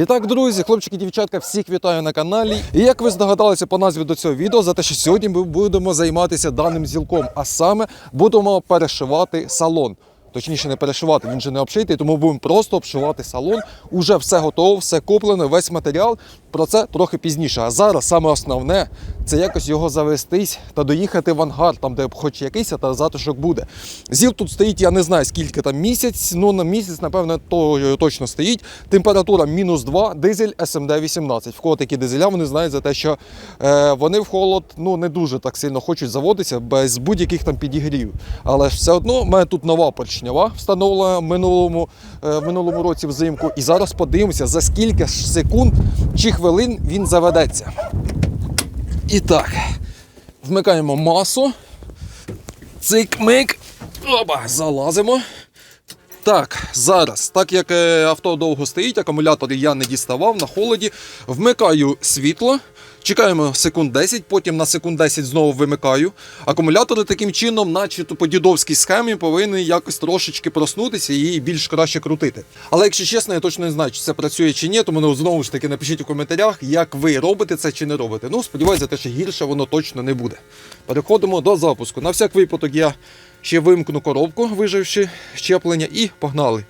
І так, друзі, хлопчики, дівчатка, всіх вітаю на каналі. І як ви здогадалися по назві до цього відео, за те, що сьогодні ми будемо займатися даним зілком, а саме будемо перешивати салон. Точніше, не перешивати, він же не обшитий, тому будемо просто обшивати салон. Уже все готово, все куплено, весь матеріал. Про це трохи пізніше. А зараз саме основне це якось його завестись та доїхати в ангар, там де хоч якийсь та затишок буде. Зіл тут стоїть, я не знаю скільки там місяць. Ну на місяць, напевно, то точно стоїть. Температура мінус 2, дизель SMD 18. В кого такі дизеля, вони знають за те, що е, вони в холод ну не дуже так сильно хочуть заводитися без будь-яких там підігрів. Але ж все одно в мене тут нова поршнява встановлена в минулому, е, в минулому році взимку. І зараз подивимося, за скільки ж секунд чи хвилин він заведеться. І так, вмикаємо масу. Цик-мик. Оба, залазимо. Так, зараз, так як е, авто довго стоїть, акумулятор я не діставав на холоді, вмикаю світло, чекаємо секунд 10, потім на секунд 10 знову вимикаю. Акумулятори таким чином, наче по дідовській схемі, повинні якось трошечки проснутися і більш краще крутити. Але якщо чесно, я точно не знаю, чи це працює чи ні, тому ну, знову ж таки напишіть у коментарях, як ви робите це чи не робите. Ну, сподіваюся, те, що гірше воно точно не буде. Переходимо до запуску. На всяк випадок я ще вимкну коробку, виживши щеплення, і погнали.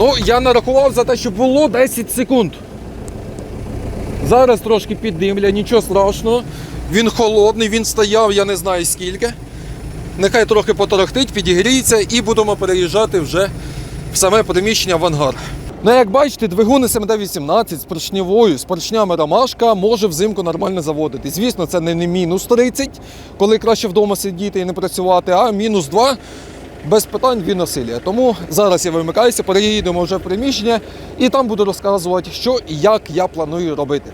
Ну, я нарахував за те, що було 10 секунд. Зараз трошки піддимля, нічого страшного. Він холодний, він стояв, я не знаю скільки. Нехай трохи поторохтить, підігріється і будемо переїжджати вже в саме приміщення в ангар. Ну, як бачите, двигун СМД-18 з поршневою, з поршнями ромашка може взимку нормально заводити. Звісно, це не мінус 30, коли краще вдома сидіти і не працювати, а мінус 2 без питань від насилля. Тому зараз я вимикаюся, переїдемо вже в приміщення і там буду розказувати, що і як я планую робити.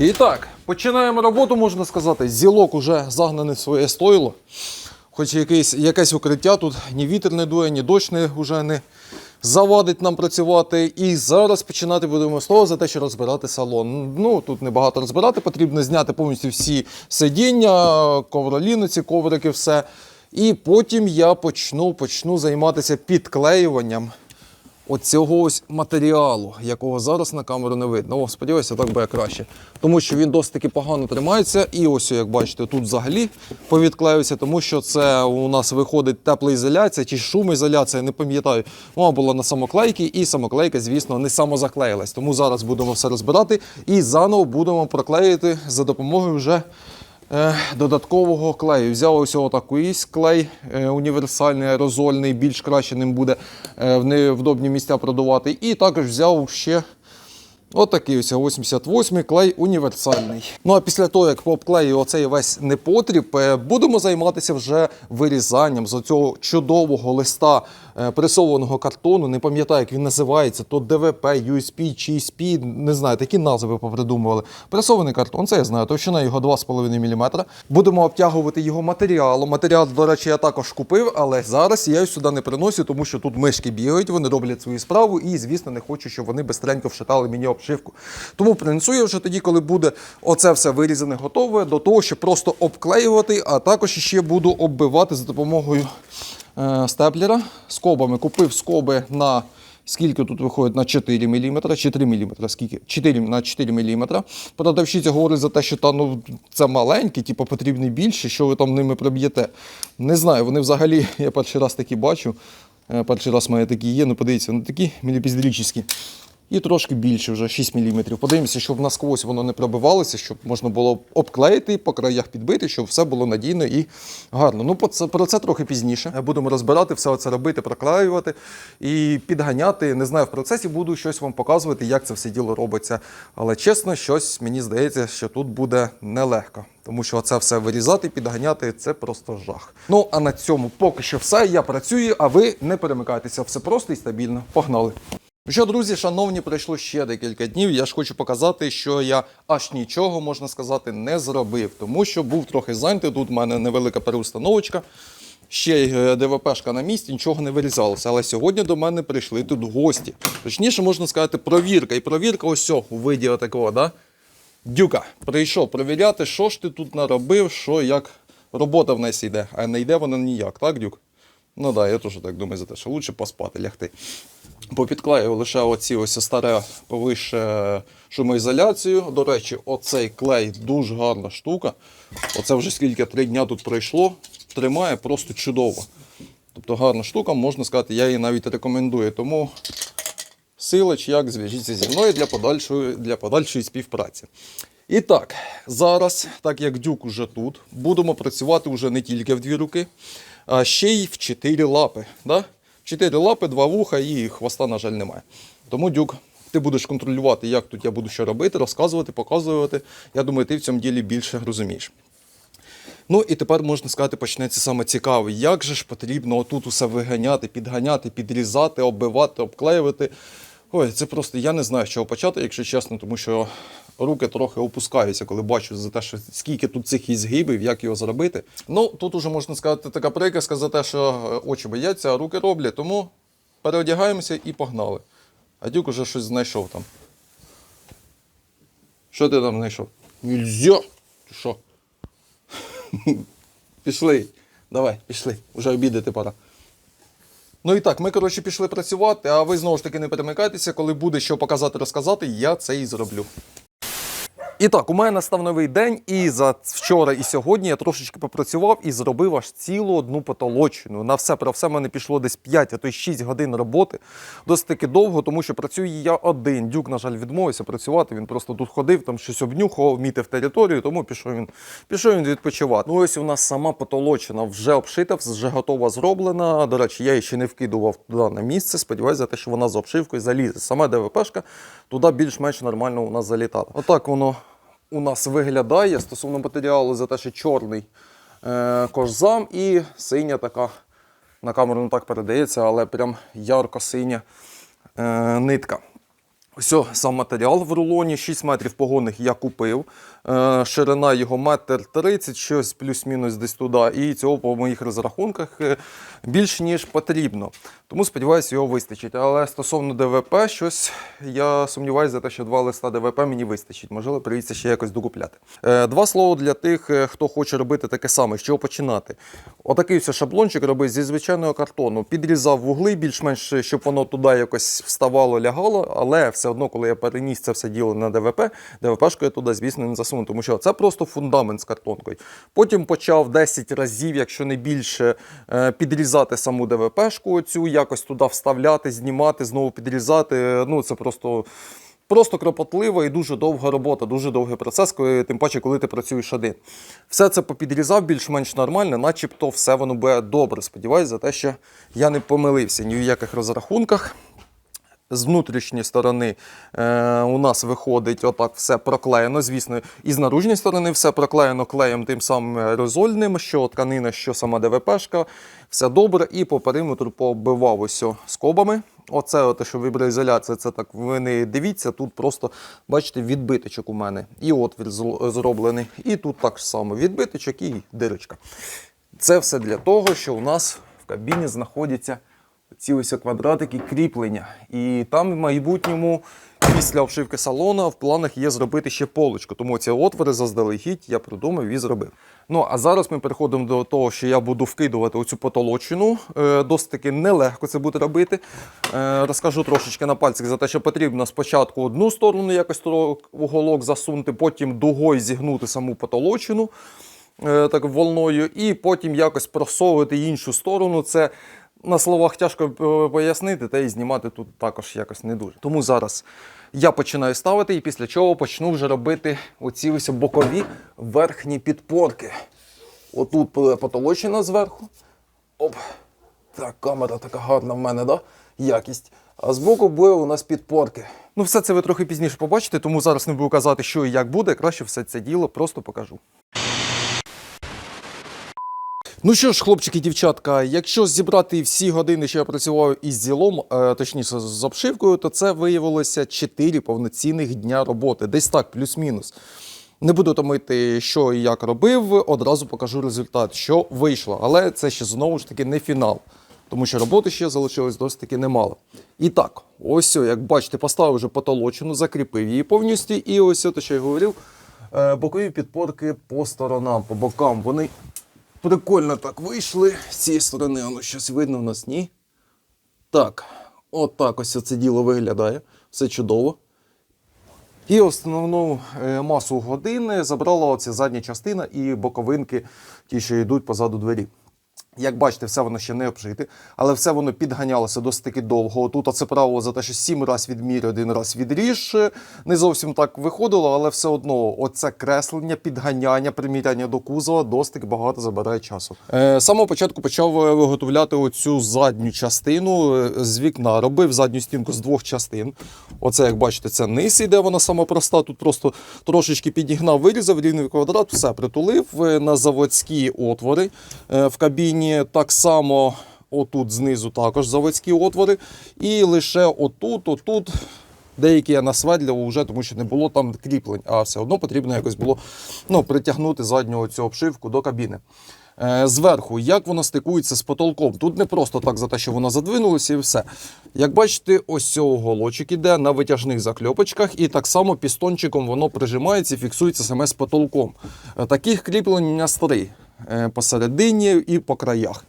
І так, починаємо роботу, можна сказати. Зілок уже загнаний в своє стойло. Хоч якесь, якесь укриття тут ні вітер не дує, ні дощ не, вже не завадить нам працювати. І зараз починати будемо того за те, що розбирати салон. Ну тут небагато розбирати, потрібно зняти повністю всі сидіння, ковроліни, ці коврики, все. І потім я почну, почну займатися підклеюванням оцього ось матеріалу, якого зараз на камеру не видно. О, сподіваюся, так буде краще. Тому що він досить таки погано тримається. І ось, як бачите, тут взагалі повідклеюється, тому що це у нас виходить теплоізоляція чи шумоізоляція, не пам'ятаю. Вона була на самоклейці, і самоклейка, звісно, не самозаклеїлась. Тому зараз будемо все розбирати і заново будемо проклеїти за допомогою вже. Е, додаткового клею. Взяв ось такий клей е, універсальний, аерозольний, більш краще ним буде е, в невдобні місця продувати. І також взяв ще отакий ось 88-й клей універсальний. Ну а після того, як пообклею оцей весь непотріб, е, будемо займатися вже вирізанням з оцього чудового листа е, пресованого картону. Не пам'ятаю, як він називається, то ДВП, USP чи SP, не знаю, такі назви попридумували. Пресований картон, це я знаю, товщина його 2,5 мм. Будемо обтягувати його матеріалом. Матеріал, до речі, я також купив, але зараз я його сюди не приношу, тому що тут мишки бігають, вони роблять свою справу, і, звісно, не хочу, щоб вони бистренько вшитали мені обшивку. Тому принесу я вже тоді, коли буде оце все вирізане, готове, до того, щоб просто обклеювати, а також ще буду оббивати за допомогою е, степлера скобами. Купив скоби на скільки тут виходить на 4 мм чи 3 мм, скільки? 4 на 4 мм. Продавщиця говорить за те, що та, ну, це маленькі, типу, потрібні більше, що ви там ними проб'єте. Не знаю, вони взагалі, я перший раз такі бачу. Е, Перший раз в мене такі є, ну подивіться, вони такі міліпіздрічні. І трошки більше, вже 6 мм. Подивимося, щоб насквозь воно не пробивалося, щоб можна було обклеїти, по краях підбити, щоб все було надійно і гарно. Ну, про це трохи пізніше. Будемо розбирати, все це робити, проклеювати і підганяти. Не знаю, в процесі буду щось вам показувати, як це все діло робиться. Але чесно, щось мені здається, що тут буде нелегко. Тому що це все вирізати, підганяти це просто жах. Ну а на цьому поки що все. Я працюю, а ви не перемикайтеся. Все просто і стабільно. Погнали! Ну Що, друзі, шановні, пройшло ще декілька днів. Я ж хочу показати, що я аж нічого, можна сказати, не зробив, тому що був трохи зайнятий. Тут в мене невелика переустановочка. Ще й е, ДВПшка на місці, нічого не вирізалося. Але сьогодні до мене прийшли тут гості. Точніше, можна сказати, провірка. І провірка ось у виді такого, да? Дюка, прийшов перевіряти, що ж ти тут наробив, що як робота в нас йде, а не йде вона ніяк, так, Дюк? Ну да, я теж так думаю за те, що краще поспати, лягти. Попідклеїв лише оці ось старе повище шумоізоляцію. До речі, оцей клей дуже гарна штука. Оце вже скільки три дня тут пройшло. Тримає просто чудово. Тобто гарна штука, можна сказати, я її навіть рекомендую. Тому силач, як зв'яжіться зі мною для подальшої, для подальшої співпраці. І так, зараз, так як дюк уже тут, будемо працювати вже не тільки в дві руки, а ще й в чотири лапи. Да? Чотири лапи, два вуха і хвоста, на жаль, немає. Тому дюк, ти будеш контролювати, як тут я буду що робити, розказувати, показувати. Я думаю, ти в цьому ділі більше розумієш. Ну і тепер можна сказати, почнеться саме цікаве. Як же ж потрібно отут усе виганяти, підганяти, підрізати, оббивати, обклеювати. Ой, це просто я не знаю, з чого почати, якщо чесно, тому що руки трохи опускаються, коли бачу за те, що скільки тут цих ізгибів, як його зробити. Ну, тут уже можна сказати така приказка за те, що е, очі бояться, а руки роблять. Тому переодягаємося і погнали. А дюк уже щось знайшов там. Що ти там знайшов? Нельзя! Ти що? Пішли. Давай, пішли. Уже обідати пора. Ну і так, ми, коротше, пішли працювати, а ви знову ж таки не перемикайтеся, коли буде що показати, розказати, я це і зроблю. І так, у мене настав новий день, і за вчора і сьогодні я трошечки попрацював і зробив аж цілу одну потолочину. На все про все мене пішло десь 5, а то й 6 годин роботи. Досить таки довго, тому що працюю я один. Дюк, на жаль, відмовився працювати. Він просто тут ходив, там щось обнюхував, мітив територію, тому пішов він, пішов він відпочивати. Ну ось у нас сама потолочина вже обшита, вже готова зроблена. До речі, я її ще не вкидував туди на місце. Сподіваюся, за те, що вона з обшивкою залізе. Сама ДВПшка туди більш-менш нормально у нас залітала. Отак воно у нас виглядає стосовно матеріалу за те, що чорний е, кожзам і синя така. На камеру не так передається, але прям ярко-синя е, нитка. Ось сам матеріал в рулоні, 6 метрів погонних я купив. Е, ширина його метр 30, щось плюс-мінус десь туди. І цього по моїх розрахунках е, більш ніж потрібно. Тому сподіваюся, його вистачить. Але стосовно ДВП, щось я сумніваюся за те, що два листа ДВП мені вистачить. Можливо, прийдеться ще якось докупляти. Е, Два слова для тих, хто хоче робити таке саме. З чого починати? Отакий ось шаблончик робив зі звичайного картону. Підрізав вугли, більш-менш, щоб воно туди якось вставало, лягало, але все одно, коли я переніс це все діло на ДВП, ДВПшку я туди, звісно, не засуну, тому що це просто фундамент з картонкою. Потім почав 10 разів, якщо не більше, е, підрізати саму ДВПшку, оцю, якось туди вставляти, знімати, знову підрізати. Ну, це просто. Просто кропотлива і дуже довга робота, дуже довгий процес, коли, тим паче, коли ти працюєш один. Все це попідрізав більш-менш нормально, начебто все воно буде добре. Сподіваюсь, за те, що я не помилився ні в яких розрахунках. З внутрішньої сторони е, у нас виходить отак все проклеєно. Звісно, і з наружньої сторони все проклеєно клеєм тим самим аерозольним, що тканина, що сама ДВПшка. Все добре. І по периметру пооббивав ось скобами. Оце, от, що віброізоляція, це так ви не дивіться. Тут просто бачите відбиточок у мене. І отвір зроблений. І тут так само відбиточок і дирочка. Це все для того, що у нас в кабіні знаходяться ці ось квадратики кріплення. І там в майбутньому, після обшивки салона, в планах є зробити ще полочку. Тому ці отвори заздалегідь я придумав і зробив. Ну а зараз ми переходимо до того, що я буду вкидувати оцю потолочину. Е, досить таки нелегко це буде робити. Е, розкажу трошечки на пальцях за те, що потрібно спочатку одну сторону якось уголок засунути, потім дугою зігнути саму потолочину е, так волною, і потім якось просовувати іншу сторону. Це на словах тяжко е, пояснити, та і знімати тут також якось не дуже. Тому зараз я починаю ставити, і після чого почну вже робити оці ось бокові верхні підпорки. Отут потолочена зверху. Оп. Так, камера така гарна в мене, да? Якість. А збоку буде у нас підпорки. Ну, все це ви трохи пізніше побачите, тому зараз не буду казати, що і як буде. Краще все це діло просто покажу. Ну що ж, хлопчики дівчатка, якщо зібрати всі години, що я працював із зілом, е, точніше з обшивкою, то це виявилося 4 повноцінних дня роботи. Десь так, плюс-мінус. Не буду томити, що і як робив, одразу покажу результат, що вийшло. Але це ще знову ж таки не фінал, тому що роботи ще залишилось досить таки немало. І так, ось, як бачите, поставив вже потолочину, закріпив її повністю. І ось те, що я говорив, Е, Бокові підпорки по сторонам, по бокам. Вони прикольно так вийшли. З цієї сторони воно щось видно в нас, ні? Так, от так ось це діло виглядає. Все чудово. І основну е, масу години забрала оця задня частина і боковинки, ті, що йдуть позаду двері. Як бачите, все воно ще не обшите, але все воно підганялося досить довго. Тут це правило за те, що сім раз відмір, один раз відріж. Не зовсім так виходило, але все одно оце креслення, підганяння, приміряння до кузова досить багато забирає часу. Е, самого початку почав е, виготовляти оцю задню частину е, з вікна. Робив задню стінку з двох частин. Оце, як бачите, це низ іде, вона сама проста. Тут просто трошечки підігнав, вирізав рівний квадрат, все притулив е, на заводські отвори е, в кабіні. Так само отут знизу також заводські отвори. І лише отут, отут. Деякі я насверлював вже, тому що не було там кріплень, а все одно потрібно якось було ну, притягнути задню цю обшивку до кабіни. Е, Зверху, як воно стикується з потолком. Тут не просто так за те, що воно задвинулося і все. Як бачите, ось цього голочок іде на витяжних закльопочках, і так само пістончиком воно прижимається і фіксується саме з потолком. Е, Таких кріплень у нас три посередині і по краях.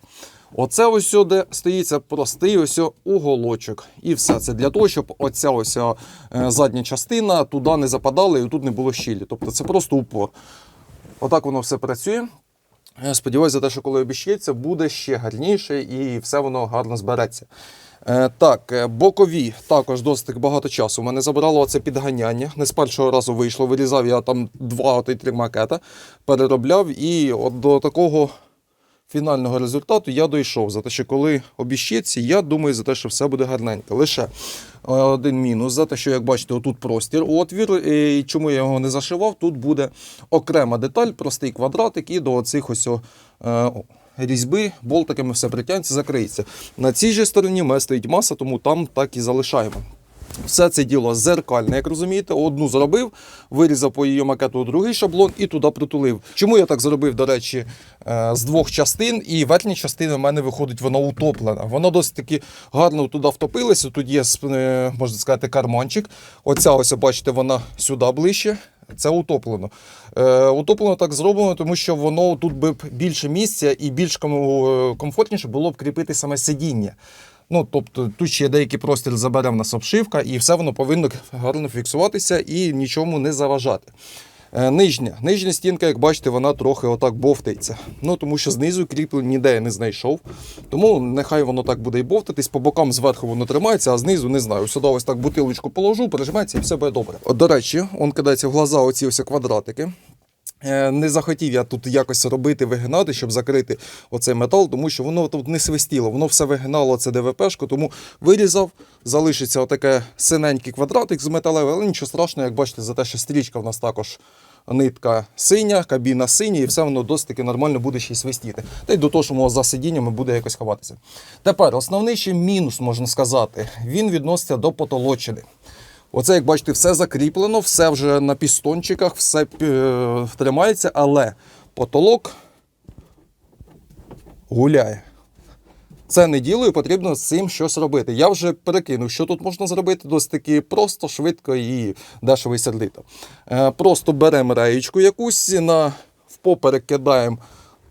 Оце ось сюди стоїться простий ось уголочок. І все. Це для того, щоб оця ось е, задня частина туди не западала і тут не було щілі. Тобто це просто упор. Отак воно все працює. Сподіваюся, те, що коли обіщається, буде ще гарніше і все воно гарно збереться. Е, так, е, бокові також досить багато часу. У мене забрало це підганяння. Не з першого разу вийшло. Вирізав я там два та й три макета, переробляв і от до такого фінального результату я дійшов. За те, що коли обіщеться, я думаю за те, що все буде гарненько. Лише е, один мінус за те, що, як бачите, отут простір, отвір. І чому я його не зашивав? Тут буде окрема деталь, простий квадратик, і до оцих ось різьби болтиками все притягнеться, закриється. На цій же стороні в мене стоїть маса, тому там так і залишаємо. Все це діло зеркальне, як розумієте, одну зробив, вирізав по її макету другий шаблон і туди притулив. Чому я так зробив, до речі, е, з двох частин, і верхня частина в мене виходить, вона утоплена. Воно досить таки гарно туди втопилося. Тут є, е, можна сказати, карманчик. Оця ось, бачите, вона сюди ближче. Це утоплено. Е, утоплено так зроблено, тому що воно тут би більше місця і більш е, комфортніше було б кріпити саме сидіння. Ну, тобто тут ще деякий простір забере в нас обшивка, і все воно повинно гарно фіксуватися і нічому не заважати. Е, Нижня. Нижня стінка, як бачите, вона трохи отак бовтається. Ну, тому що знизу кріплень ніде я не знайшов. Тому нехай воно так буде і бовтатись. По бокам зверху воно тримається, а знизу не знаю. Сюди ось так бутилочку положу, прижиметься і все буде добре. От, до речі, он кидається в глаза оці ось квадратики. Е, Не захотів я тут якось робити, вигинати, щоб закрити оцей метал, тому що воно тут не свистіло, воно все вигинало це ДВПшку, тому вирізав, залишиться отаке синенький квадратик з металевий, але нічого страшного, як бачите, за те, що стрічка в нас також нитка синя, кабіна синя, і все воно досить таки нормально буде ще й свистіти. Та й до того, що мого за сидіннями буде якось ховатися. Тепер основний ще мінус, можна сказати, він відноситься до потолочини. Оце, як бачите, все закріплено, все вже на пістончиках, все е, тримається, але потолок гуляє. Це не потрібно з цим щось робити. Я вже перекинув, що тут можна зробити досить таки просто, швидко і дешево і сердито. Е, просто беремо реєчку якусь, на, впоперек кидаємо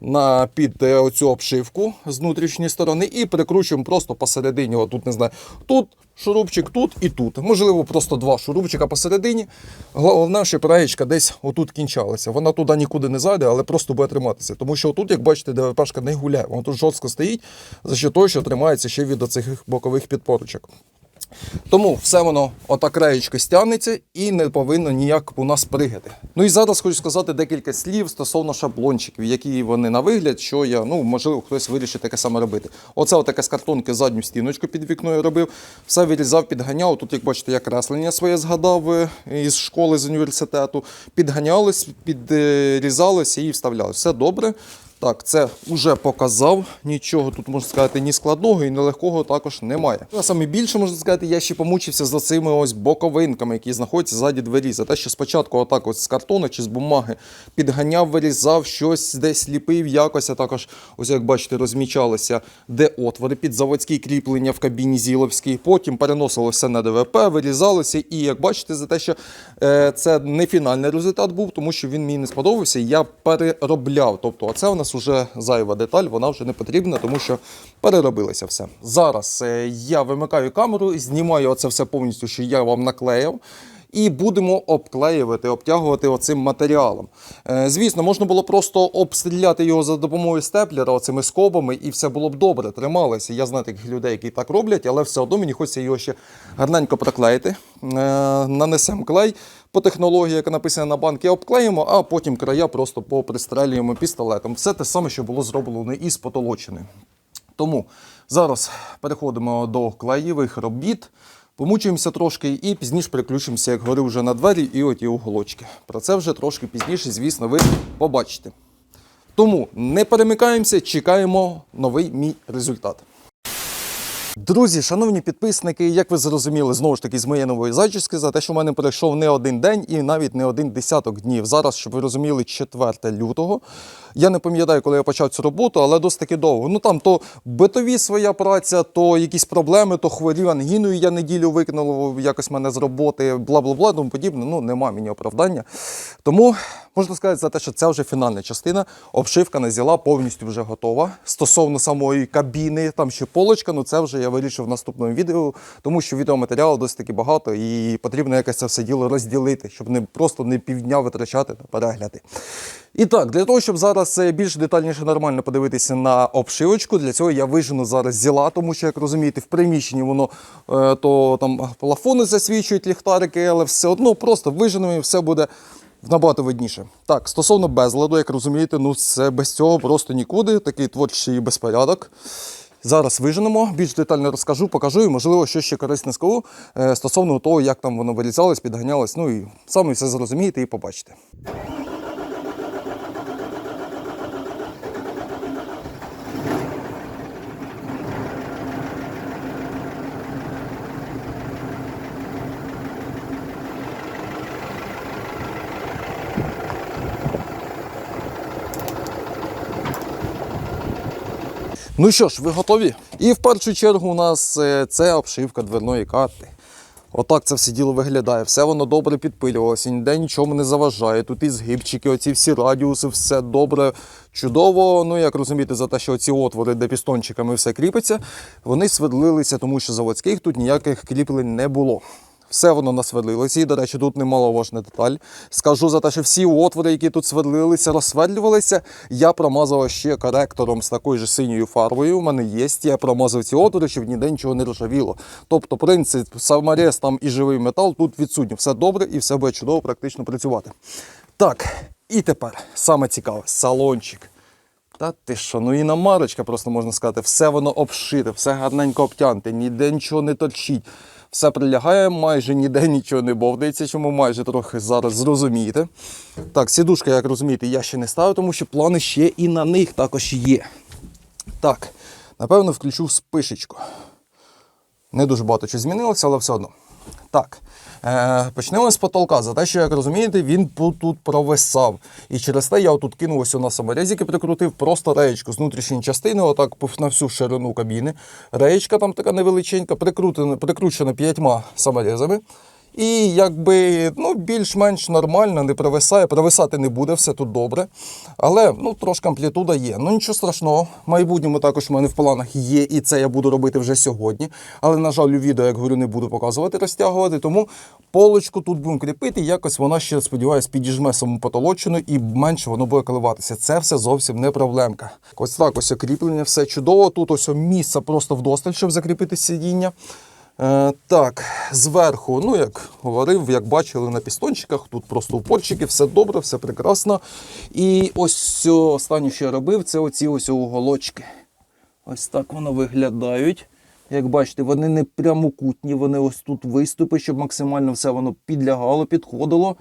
на під е, оцю обшивку з внутрішньої сторони і прикручуємо просто посередині. Отут, не знаю, тут шурупчик, тут і тут. Можливо, просто два шурупчика посередині. Головне, щоб раєчка десь отут кінчалася. Вона туди нікуди не зайде, але просто буде триматися. Тому що отут, як бачите, ДВПшка не гуляє. Вона тут жорстко стоїть, за що того, що тримається ще від оцих бокових підпорочок. Тому все воно отак реєчко стягнеться і не повинно ніяк у нас пригати. Ну і зараз хочу сказати декілька слів стосовно шаблончиків, які вони на вигляд, що я, ну, можливо, хтось вирішить таке саме робити. Оце отаке з картонки задню стіночку під вікною робив. Все вирізав, підганяв. Тут, як бачите, я креслення своє згадав е, із школи, з університету. Підганялось, підрізалося і вставлялось. Все добре. Так, це вже показав. Нічого тут можна сказати ні складного і нелегкого також немає. А саме більше можна сказати, я ще помучився за цими ось боковинками, які знаходяться ззаді двері. За те, що спочатку отак ось з картону чи з бумаги підганяв, вирізав, щось десь ліпив якось, а також, ось як бачите, розмічалося, де отвори під заводські кріплення в кабіні Зіловській. Потім переносилося на ДВП, вирізалося. І як бачите, за те, що е, це не фінальний результат був, тому що він мені не сподобався, я переробляв. Тобто, оце у нас вже зайва деталь, вона вже не потрібна, тому що переробилося все. Зараз е, я вимикаю камеру, знімаю оце все повністю, що я вам наклеїв. І будемо обклеювати, обтягувати оцим матеріалом. Е, звісно, можна було просто обстріляти його за допомогою степлера, оцими скобами, і все було б добре, трималося. Я знаю таких людей, які так роблять, але все одно мені хочеться його ще гарненько проклеїти. Е, нанесемо клей по технології, яка написана на банки, обклеїмо, а потім края просто попристрелюємо пістолетом. Все те саме, що було зроблено із потолочини. Тому зараз переходимо до клеєвих робіт. Помучуємося трошки і пізніше переключимося, як говорив, вже на двері і оті уголочки. Про це вже трошки пізніше, звісно, ви побачите. Тому не перемикаємося, чекаємо новий мій результат. Друзі, шановні підписники, як ви зрозуміли, знову ж таки з моєї нової зачіски, за те, що в мене пройшов не один день і навіть не один десяток днів. Зараз, щоб ви розуміли, 4 лютого. Я не пам'ятаю, коли я почав цю роботу, але досить таки довго. Ну там то битові своя праця, то якісь проблеми, то хворів ангіною я неділю викинуло якось мене з роботи, бла бла бла, тому подібне. Ну нема мені оправдання. Тому можна сказати за те, що це вже фінальна частина. Обшивка на зіла повністю вже готова. Стосовно самої кабіни, там ще полочка, ну це вже я вирішив в наступному відео, тому що відеоматеріалу досить таки багато і потрібно якось це все діло розділити, щоб не просто не півдня витрачати на перегляди. І так, для того, щоб зараз більш детальніше нормально подивитися на обшивочку, для цього я вижену зараз зіла, тому що, як розумієте, в приміщенні воно е, то там плафони засвічують ліхтарики, але все одно просто виженемо і все буде набагато видніше. Так, стосовно безладу, як розумієте, ну це без цього просто нікуди. Такий творчий безпорядок. Зараз виженемо, більш детально розкажу, покажу і, можливо, що ще корисне скажу е, стосовно того, як там воно вирізалось, підганялось. Ну і самі все зрозумієте і побачите. Ну що ж, ви готові? І в першу чергу у нас е, це обшивка дверної карти. Отак це все діло виглядає. Все воно добре підпилювалося, ніде нічому не заважає. Тут і згибчики, оці всі радіуси, все добре, чудово. Ну, як розумієте, за те, що оці отвори, де пістончиками все кріпиться, вони свердлилися, тому що заводських тут ніяких кріплень не було. Все воно насверлилося. І, до речі, тут немаловажна деталь. Скажу за те, що всі отвори, які тут свердлилися, розсверлювалися, я промазав ще коректором з такою ж синьою фарбою. У мене є. Я промазав ці отвори, щоб ніде нічого не ржавіло. Тобто, принцип, саморез там і живий метал тут відсутній. Все добре і все буде чудово практично працювати. Так, і тепер саме цікаве салончик. Та ти що, ну і намарочка, просто можна сказати, все воно обшите, все гарненько обтянте, ніде нічого не торчить. Все прилягає, майже ніде нічого не бовдається, чому майже трохи зараз зрозумієте. Так, сідушка, як розумієте, я ще не ставив, тому що плани ще і на них також є. Так, напевно, включу спишечку. Не дуже багато чого змінилося, але все одно. Так. Е, почнемо з потолка. За те, що, як розумієте, він тут, провисав. І через те я тут кинув ось на саморезики, прикрутив просто реєчку з внутрішньої частини, отак на всю ширину кабіни. Реєчка там така невеличенька, прикручена п'ятьма саморезами. І якби ну, більш-менш нормально, не провисає. Провисати не буде, все тут добре. Але ну, трошки амплітуда є. Ну нічого страшного. В майбутньому також в мене в планах є, і це я буду робити вже сьогодні. Але, на жаль, у відео, як говорю, не буду показувати, розтягувати. Тому полочку тут будемо кріпити. Якось вона ще, сподіваюся, підіжме саму потолочину і менше воно буде коливатися. Це все зовсім не проблемка. Ось так ось кріплення, все чудово. Тут ось місце просто вдосталь, щоб закріпити сидіння. Е, так, зверху, ну як говорив, як бачили на пістончиках, тут просто упорчики, все добре, все прекрасно. І ось останнє, що я робив, це оці ось уголочки. Ось так воно виглядають. Як бачите, вони не прямокутні, вони ось тут виступи, щоб максимально все воно підлягало, підходило.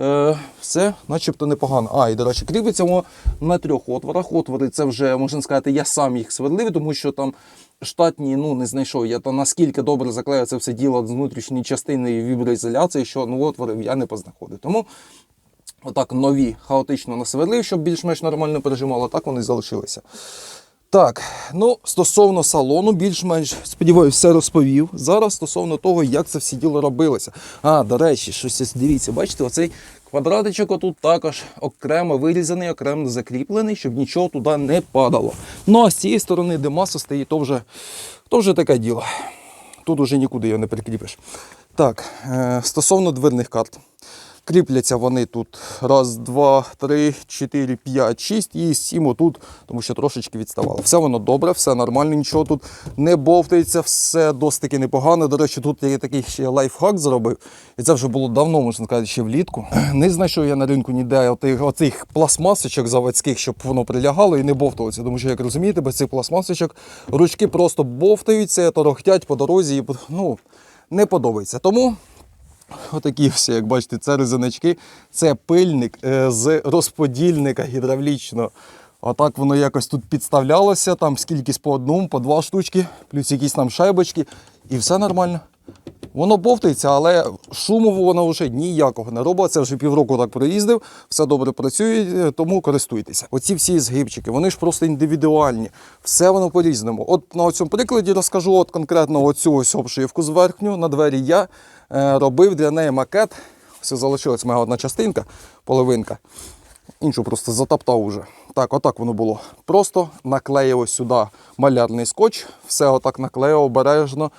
Е, все начебто непогано. А, і до речі, кріпиться воно на трьох отворах. Отвори це вже, можна сказати, я сам їх сверлив, тому що там штатні ну, не знайшов. Я то наскільки добре заклею це все діло з внутрішньої частини віброізоляції, що ну, отворів я не познаходив. Тому отак нові хаотично насверлив, щоб більш-менш нормально пережимало, так вони залишилися. Так, ну стосовно салону, більш-менш сподіваюся, все розповів. Зараз стосовно того, як це все діло робилося. А, до речі, щось дивіться, бачите, оцей квадратичок отут також окремо вирізаний, окремо закріплений, щоб нічого туди не падало. Ну а з цієї сторони, де маса стоїть, то вже, то вже таке діло. Тут уже нікуди його не прикріпиш. Так, е, стосовно дверних карт. Кріпляться вони тут раз, два, три, чотири, п'ять, шість і сім отут, тому що трошечки відставало. Все воно добре, все нормально, нічого тут не бовтається, все досить непогано. До речі, тут я такий ще лайфхак зробив. І це вже було давно, можна сказати, ще влітку. Не знайшов я на ринку ніде отих, оцих пластмасочок заводських, щоб воно прилягало і не бовталося. Тому що, як розумієте, без цих пластмасочок ручки просто бовтаються, торохтять по дорозі і ну, не подобається. Тому. Отакі всі, як бачите, це резиночки, це пильник е, з розподільника гідравлічного. Отак воно якось тут підставлялося, там скільки по одному, по два штучки, плюс якісь там шайбочки, і все нормально. Воно бовтається, але шуму воно вже ніякого не робить. Це вже півроку так проїздив, все добре працює, тому користуйтеся. Оці всі згибчики, вони ж просто індивідуальні, все воно по-різному. От на цьому прикладі розкажу от конкретно оцю ось обшивку зверхню на двері я е, робив для неї макет. Все залишилась моя одна частинка, половинка. Іншу просто затоптав уже. Так, отак воно було. Просто наклеїв сюди малярний скотч, все отак наклеїв обережно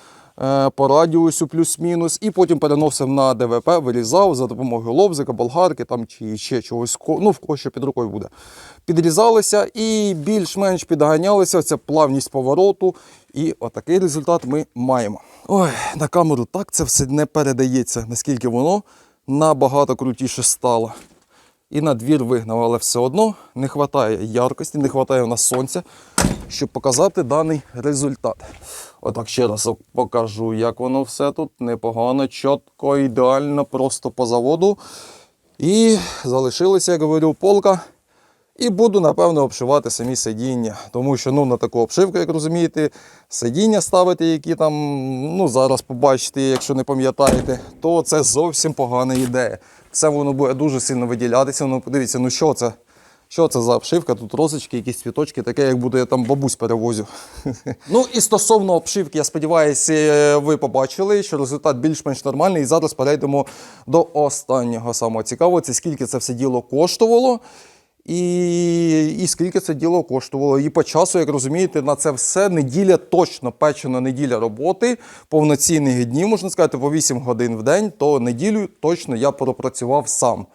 по радіусу плюс-мінус, і потім переносив на ДВП, вирізав за допомогою лобзика, болгарки там чи ще чогось, ну в кого що під рукою буде. Підрізалися і більш-менш підганялися. Це плавність повороту. І отакий результат ми маємо. Ой, на камеру так це все не передається, наскільки воно набагато крутіше стало і на двір вигнав, але все одно не вистачає яркості, не вистачає у нас сонця, щоб показати даний результат. Отак ще раз покажу, як воно все тут непогано, чітко, ідеально, просто по заводу. І залишилася, як говорю, полка. І буду, напевно, обшивати самі сидіння. Тому що ну, на таку обшивку, як розумієте, сидіння ставити, які там, ну зараз побачите, якщо не пам'ятаєте, то це зовсім погана ідея. Все воно буде дуже сильно виділятися. Ну, подивіться, ну що це? Що це за обшивка? Тут розочки, якісь цвіточки, таке, як буде я там бабусь перевозю. ну і стосовно обшивки, я сподіваюся, ви побачили, що результат більш-менш нормальний. І зараз перейдемо до останнього самого цікавого. Це скільки це все діло коштувало. І, і скільки це діло коштувало. І по часу, як розумієте, на це все неділя точно печена неділя роботи, повноцінних днів, можна сказати, по 8 годин в день, то неділю точно я пропрацював сам.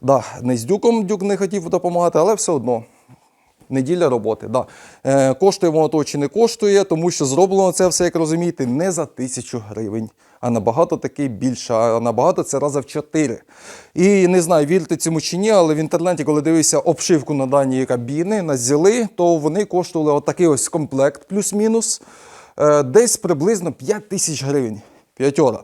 Да, не з дюком дюк не хотів допомагати, але все одно. Неділя роботи. Да. Е, коштує воно то чи не коштує, тому що зроблено це все, як розумієте, не за тисячу гривень, а набагато таки більше, а набагато це раза в чотири. І не знаю, вірте цьому чи ні, але в інтернеті, коли дивився обшивку на дані кабіни, на зіли, то вони коштували отакий ось комплект плюс-мінус, е, десь приблизно 5 тисяч гривень. П'ятьора.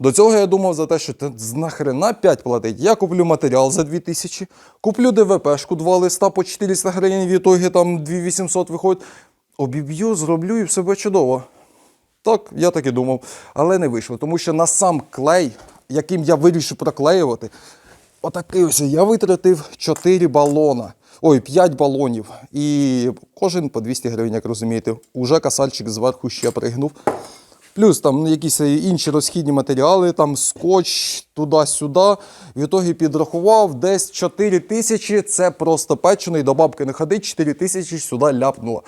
До цього я думав за те, що ти нахрена 5 платить. Я куплю матеріал за 2000, куплю ДВПшку 2 листа по 400 гривень, в ітогі там 2800 виходить. Обіб'ю, зроблю і все чудово. Так, я так і думав, але не вийшло, тому що на сам клей, яким я вирішив проклеювати, отакий ось я витратив 4 балона. Ой, 5 балонів. І кожен по 200 гривень, як розумієте. Уже касальчик зверху ще пригнув. Плюс там якісь інші розхідні матеріали, там скотч туди-сюди. В ітогі підрахував десь 4 тисячі. Це просто печений, до бабки не ходить, 4 тисячі сюди ляпнуло.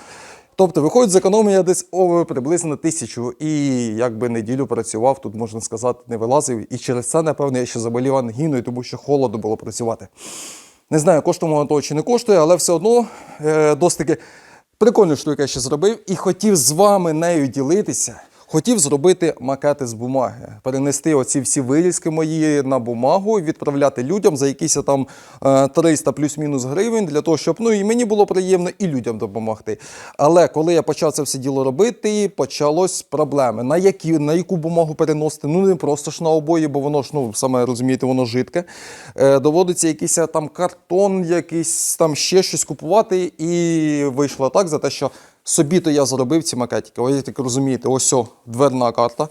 Тобто виходить з економія десь о, приблизно тисячу. І якби неділю працював, тут можна сказати, не вилазив. І через це, напевно, я ще заболів ангіною, тому що холодно було працювати. Не знаю, коштує того чи не коштує, але все одно е, досить таки прикольну штуку я ще зробив і хотів з вами нею ділитися. Хотів зробити макети з бумаги, перенести оці всі вирізки мої на бумагу відправляти людям за якісь там е, 300 плюс-мінус гривень для того, щоб ну і мені було приємно, і людям допомогти. Але коли я почав це все діло робити, почалось проблеми. На які на яку бумагу переносити? Ну не просто ж на обої, бо воно ж ну саме розумієте, воно жидке. Е, доводиться якийсь е, там картон, якийсь там ще щось купувати, і вийшло так за те, що собі то я зробив ці макетики. Ось як розумієте, ось о, дверна карта.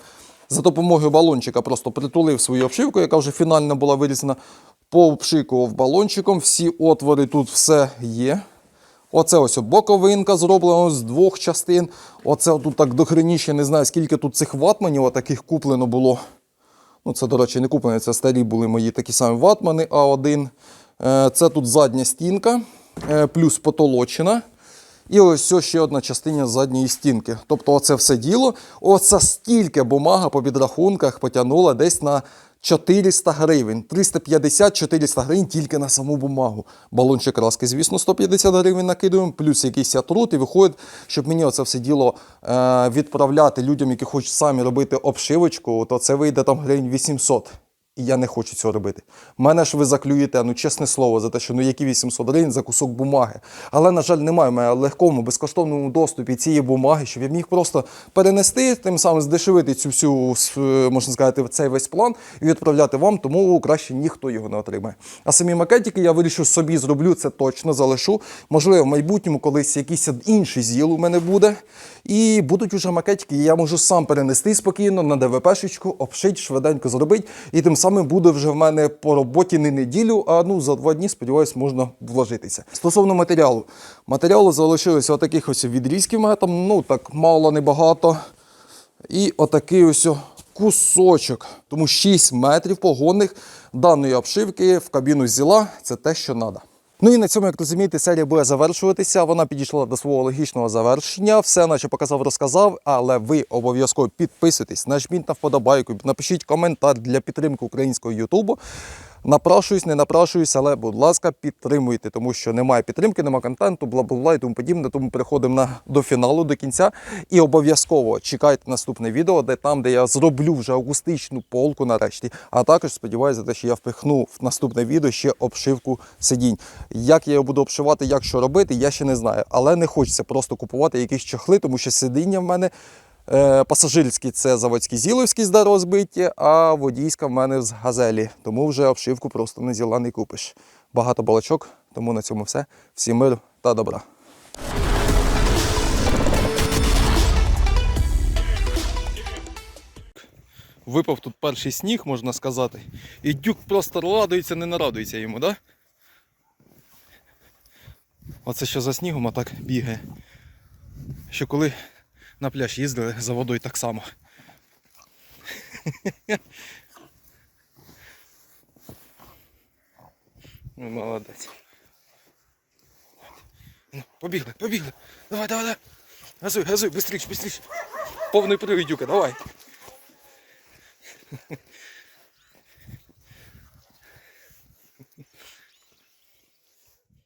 За допомогою балончика просто притулив свою обшивку, яка вже фінально була вирізана. Пообшикував балончиком, всі отвори тут все є. Оце ось боковинка зроблена з двох частин. Оце тут так дохреніше, не знаю, скільки тут цих ватманів таких куплено було. Ну, це, до речі, не куплені, це старі були мої такі самі ватмани А1. Е, Це тут задня стінка, е, плюс потолочина. І ось ще одна частина задньої стінки. Тобто, оце все діло. Оце стільки бумага по підрахунках потягнула десь на 400 гривень. 350-400 гривень тільки на саму бумагу. Балончик краски, звісно, 150 гривень накидуємо, плюс якийсь труд, і виходить, щоб мені оце все діло е, відправляти людям, які хочуть самі робити обшивочку, то це вийде там гривень 800. І я не хочу цього робити. Мене ж ви заклюєте, ну чесне слово, за те, що ну які 800 гривень за кусок бумаги. Але, на жаль, немає в мене легкому, безкоштовному доступі цієї бумаги, щоб я міг просто перенести, тим самим здешевити цю всю, можна сказати, цей весь план і відправляти вам, тому краще ніхто його не отримає. А самі макетики я вирішив собі зроблю, це точно залишу. Можливо, в майбутньому колись якийсь інший зіл у мене буде. І будуть уже макетики, і я можу сам перенести спокійно на ДВПшечку, обшить, швиденько зробити. І тим самим буде вже в мене по роботі не неділю, а ну за два дні, сподіваюсь, можна вложитися. Стосовно матеріалу. Матеріалу залишилося отаких ось відрізків там, ну так мало, небагато. І отакий ось кусочок. Тому 6 метрів погонних даної обшивки в кабіну зіла це те, що треба. Ну і на цьому, як розумієте, серія буде завершуватися. Вона підійшла до свого логічного завершення. Все, наче показав, розказав, але ви обов'язково підписуйтесь, нажміть на вподобайку, напишіть коментар для підтримки українського Ютубу. Напрашуюсь, не напрашуюсь, але, будь ласка, підтримуйте, тому що немає підтримки, немає контенту, бла бла бла і тому подібне. Тому переходимо на, до фіналу, до кінця. І обов'язково чекайте наступне відео, де там, де я зроблю вже акустичну полку нарешті. А також сподіваюся, те, що я впихну в наступне відео ще обшивку сидінь. Як я його буду обшивати, як що робити, я ще не знаю. Але не хочеться просто купувати якісь чохли, тому що сидіння в мене. Е, Пасажирські це заводські зіловські з розбиті, а водійська в мене з газелі. Тому вже обшивку просто не зіла не купиш. Багато балачок, тому на цьому все. Всім миру та добра. Випав тут перший сніг, можна сказати. І дюк просто радується, не нарадується йому, так? Да? Оце що за снігом а так бігає. Що коли на пляж їздили за водою так само. Ну, молодець. Ну, побігли, побігли. Давай, давай, давай. Газуй, газуй, быстріш, быстріш. Повний привід, Дюка, давай.